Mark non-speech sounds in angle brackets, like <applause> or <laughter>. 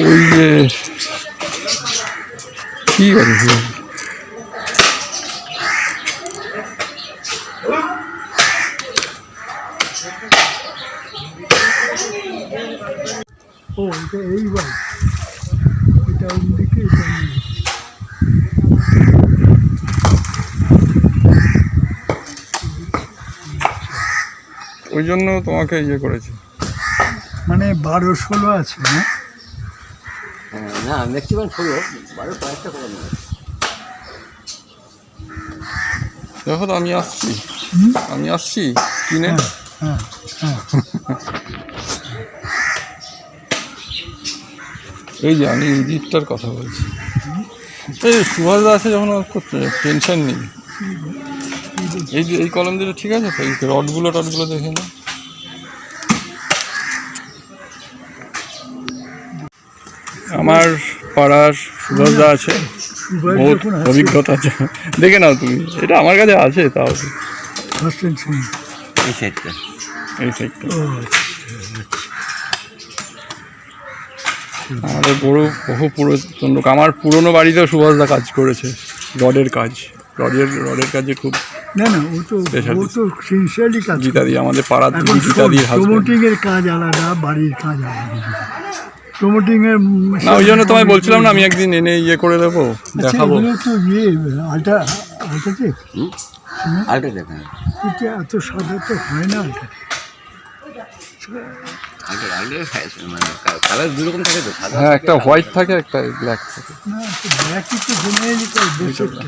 ওই যে ঠিক আছে ঠিক আছে। ও এটা এই বাড়ি এটা ওই জন্য তোমাকে ইয়ে করেছি। মানে বারো ষোলো আছে না? হ্যাঁ, না ম্যাক্সিমাম ষোলো বারো কয়েকটা করে নেবে। দেখো তো আমি আসছি। আমি আসছি কিনে? হ্যাঁ। <laughs> এই যে আমি এই দিকটার কথা বলছি। এই সুভাষ দা আছে যখন টেনশন নেই। এই যে, এই কলম দিলে ঠিক আছে তো? এই রডগুলো টডগুলো দেখে না আমার পাড়ার সুভাষ দা আছে। অভিজ্ঞতা আছে। দেখে নাও তুমি। এটা আমার কাছে আছে, তাও। ফার্স্ট এই সাইডটা। এই সাইডটা। আমাদের বড় বহু পুরাতন লোক। আমার পুরনো বাড়িতেও সুভাষদা কাজ করেছে রডের কাজ। রডের রডের কাজে খুব না না ও তো ও তো সিনসিয়ারলি কাজ গীতাদি আমাদের পাড়ার গীতাদির কাজ আলাদা বাড়ির কাজ আলাদা। প্রমোটিং এর না ওই জন্য তোমায় বলছিলাম না আমি একদিন এনে ইয়ে করে দেবো আচ্ছা, দেখাবো। তো ইয়ে আলটা আলটাটেক আলটা দেখেন এটা এত সাদা তো হয় না আলটা আলটা মানে কালার দু রকম থাকে তো সাদা হ্যাঁ একটা হোয়াইট থাকে একটা ব্ল্যাক থাকে। না